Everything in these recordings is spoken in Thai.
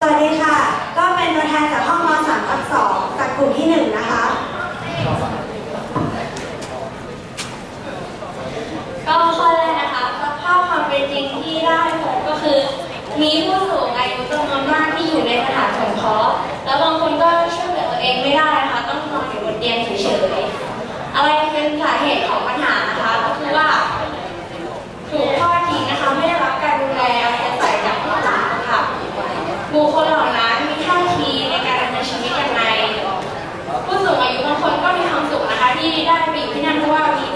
สวัสดีค่ะ ก็เป็นตัวแทนจากห้องม .3 ทับ2จากกลุ่มที่ 1 นะคะ ก็ข้อแรกนะคะสภาพความเป็นจริงที่ได้พบก็คือ มีผู้สูงอายุจำนวนมากที่อยู่ในสถานสงเคราะห์แล้วบางคนก็ช่วยเหลือตัวเองไม่ได้นะคะ ต้องนอนอยู่ ที่นั่นเพราะว่ามี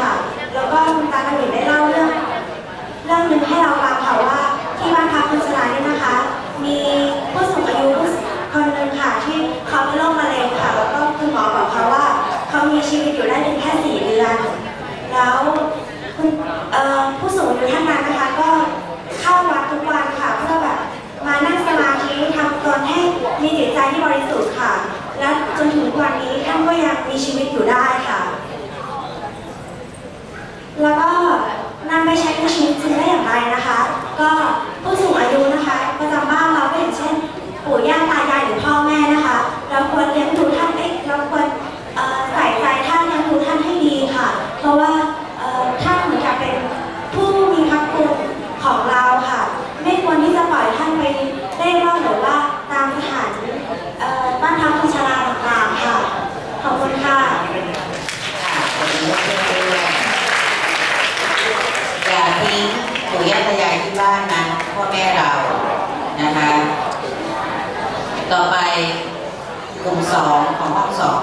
ค่ะ แล้วก็คุณตาคุณหนิงได้เล่าเรื่องเรื่องหนึ่งให้เราฟังค่ะว่า ที่บ้านพักคนชรานี่นะคะ มีผู้สูงอายุคนหนึ่งค่ะ ที่เขาเป็นโรคมะเร็งค่ะ แล้วก็คุณหมอบอกเขาว่า เขามีชีวิตอยู่ได้เพียงแค่สี่เดือน แล้วผู้สูงอายุท่านนั้นนะคะ ก็เข้าวัดทุกวันค่ะเพื่อแบบมานั่งสมาธิทำตนให้มีจิตใจที่บริสุทธิ์ค่ะ และจนถึงวันนี้ท่านก็ยังมีชีวิตอยู่ได้ แล้วก็นำไปใช้ในชีวิตจริงได้อย่างไรนะคะ ก็ ทิ้งปู่ย่าตายายที่บ้านนะพ่อแม่เรานะคะ ต่อไปกลุ่มสองของห้องสอง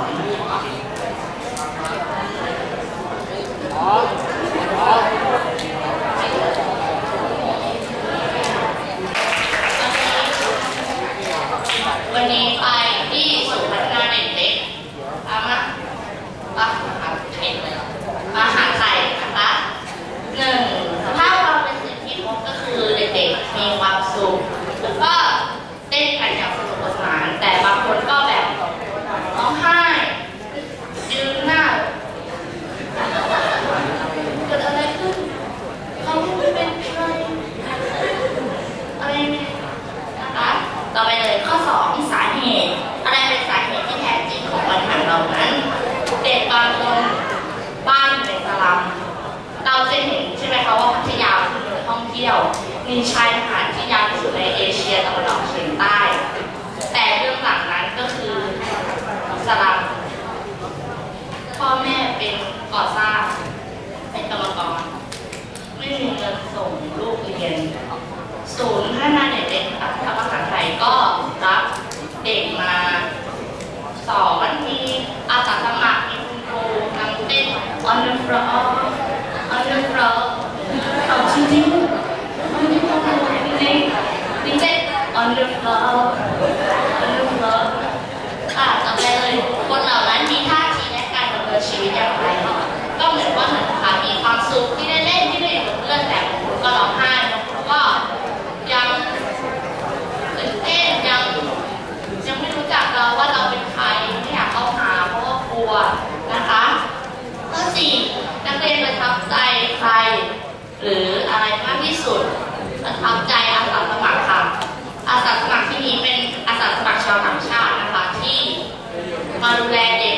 นศูนย์พัฒนาเด็กเล็กกับภาษาไทยก็รับเด็กมาสอนมีอาสาสมัครมีคุณครูนำเต้นออนเดอร์ฟลอร์ออนเดอร์ฟลอร์เอาจริงจริงจริงจริงจริงออนเดอร์ฟลอร์ สี่นักเรียนประทับใจใคร หรืออะไรมากที่สุด ประทับใจอาสาสมัครค่ะ อาสาสมัครที่นี้เป็นอาสาสมัครชาวต่างชาตินะคะที่มาดูแลเด็ก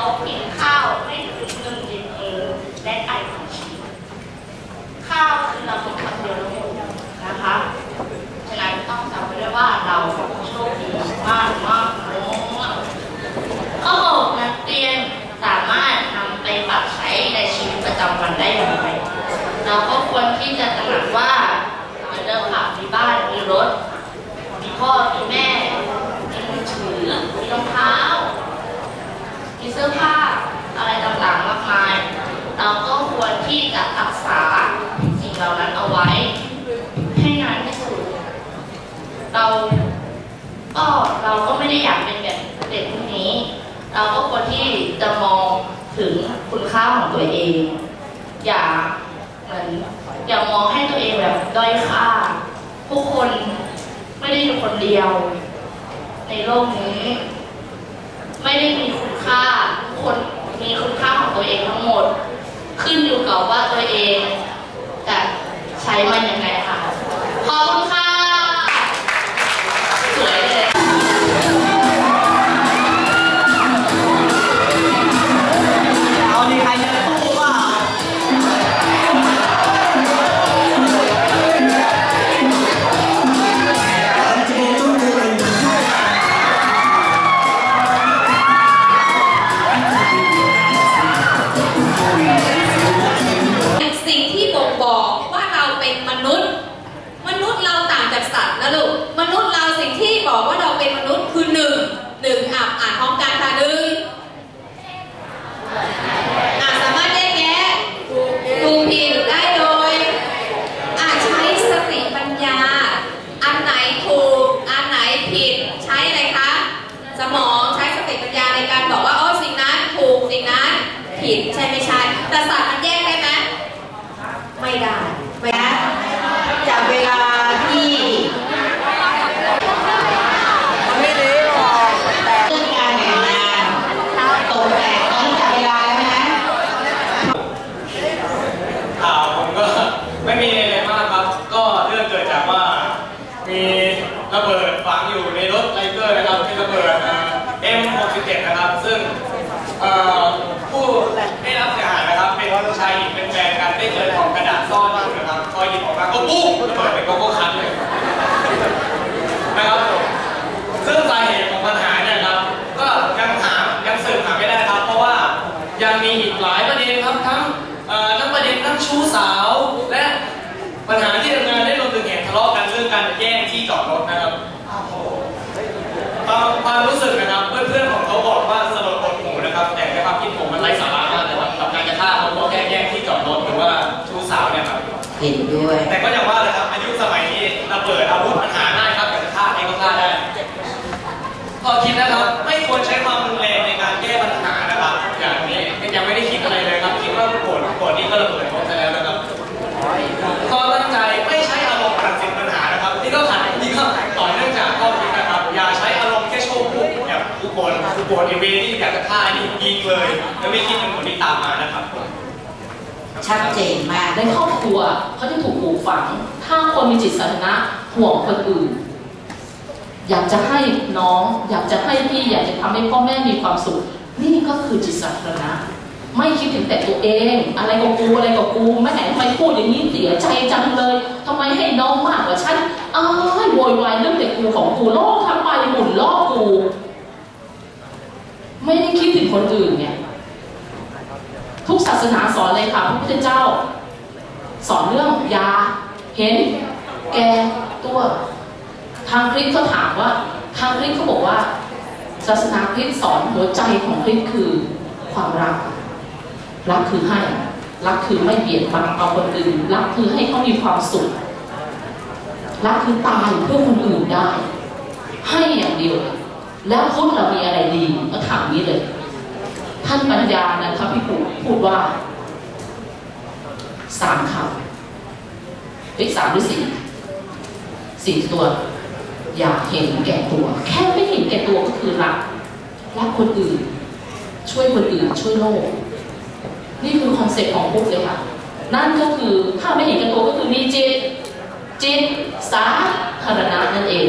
เขากินข้าวไม่ถึงหนึ่งลิตรเองและไอของชีสข้าวคือเราเป็นคำเดียวทั้งหมดนะคะฉะนั้นต้องจำไว้ด้วยว่าเราโชคดีมากมากมากข้อหกนักเรียนสามารถนำไปปรับใช้ในชีวิตประจำวันได้อย่างไรเราก็ควรที่จะตระหนักว่าเหมือนเดิมค่ะมีบ้านมีรถมีพ่อมีมือถือมีรองเท้า มีเสื้อผ้าอะไรต่างๆมากมาย เราก็ควร ที่จะรักษาสิ่งเหล่านั้นเอาไว้ ให้นานที่สุด เราก็เราก็ไม่ได้อยากเป็นแบบเด็กพวกนี้ เราก็ควรที่จะมองถึงคุณค่าของตัวเอง อย่าเหมือนอย่ามองให้ตัวเองแบบด้อยค่าผู้คนไม่ได้อยู่คนเดียว ในโลกนี้ ไม่ได้มีคุ ลูกมนุษย์เราสิ่งที่บอกว่าเราเป็นมนุษย์คือหนึ่งหนึ่งอะอ่านพร้อมกันค่ะหนึ่งอะสามารถแยกแยะถูกผิดได้โดยอะใช้สติปัญญา อันไหนถูกอันไหนผิดใช้อะไรคะสมองใช้สติปัญญาในการบอกว่าโอ๋อสิ่งนั้นถูกสิ่งนั้นผิดใช่ไหมใช่ แต่สัตว์มันแยกได้ไหมไม่ได้ ไม่ได้ จากเวลาที่ ไม่ดีหรอก เรื่องการแข่งงานตกแต่งต้องจับเวลาแล้วนะ ข่าวผมก็ไม่มีอะไรมากครับ ก็เรื่องเกิดจากว่ามีระเบิดฝังอยู่ในรถไลเกอร์ นะฮะ M67 นะครับ ซึ่งผู้ได้รับเสียหายนะครับ เป็นชายหญิงเป็นแฟนกันได้เจอของกระดาษซ่อนอยู่นะครับพอหยิบออกมาก็ปุ๊บเปิดเป็นโกโก้คันเลย ด้วย แต่ก็อย่างว่าเลยครับอายุสมัยนี้ระเบิดอาวุธมันหาง่ายครับแต่จะฆ่าเองก็ฆ่าได้ก็คิดนะครับไม่ควรใช้ความรุนแรงในการแก้ปัญหานะครับ อย่างนี้ยังไม่ได้คิดอะไรเลยครับคิดว่าโกรธโกรธนี่ก็ระเบิดหมดแล้วนะครับก็ตั้งใจไม่ใช้อารมณ์ตัดสินปัญหานะครับนี่ก็ขัดนี่ก็ต่อเนื่องจากข้อคิดนะครับ อย่าใช้อารมณ์แค่โชว์ปุ๊บแบบผู้โกรธผู้โกรธอีเวนที่อยากจะฆ่านี่ยิงเลย แล้วไม่คิดถึงผลที่ตามมานะครับ ชัดเจนมากในครอบครัวเขาจะถูกปลูกฝัง ถ้าคนมีจิตสาธารณะห่วงคนอื่น อยากจะให้น้อง อยากจะให้พี่อยากจะทำให้พ่อแม่มีความสุข นี่ก็คือจิตสาธารณะไม่คิดถึงแต่ตัวเอง อะไรกับกูอะไรกับกูแม่ไหนทำไมพูดอย่างนี้เสียใจจังเลยทำไมให้น้องมากกว่าฉันอ้ายโวยวายเรื่องเด็กกูของกูโลกทั้งใบหมุนล้อกู ไม่ได้คิดถึงคนอื่นเนี่ย ศาสนาสอนเลยค่ะพระพุทธเจ้า สอนเรื่องยา เห็น แก่ตัวทางคริสต์เขาถามว่า ทางคริสต์เขาบอกว่า ศาสนาคริสต์สอนหัวใจของคริสต์คือความรัก รักคือให้ รักคือไม่เบียดบังเอาคนอื่น รักคือให้เขามีความสุข รักคือตายเพื่อคนอื่นได้ ให้อย่างเดียว แล้วพุทธเรามีอะไรดีก็ถามนี้เลย ท่านปัญญานะครับพี่ปู่พูดว่าสามคำเอ้ยสามหรือสี่สี่ตัว อย่าเห็นแก่ตัว แค่ไม่เห็นแก่ตัวก็คือรักรักคนอื่น ช่วยคนอื่น ช่วยโลก นี่คือคอนเซ็ปต์ของพุทธเลยค่ะ นั่นก็คือถ้าไม่เห็นแก่ตัวก็คือมีจิตจิตสาธารณะนั่นเอง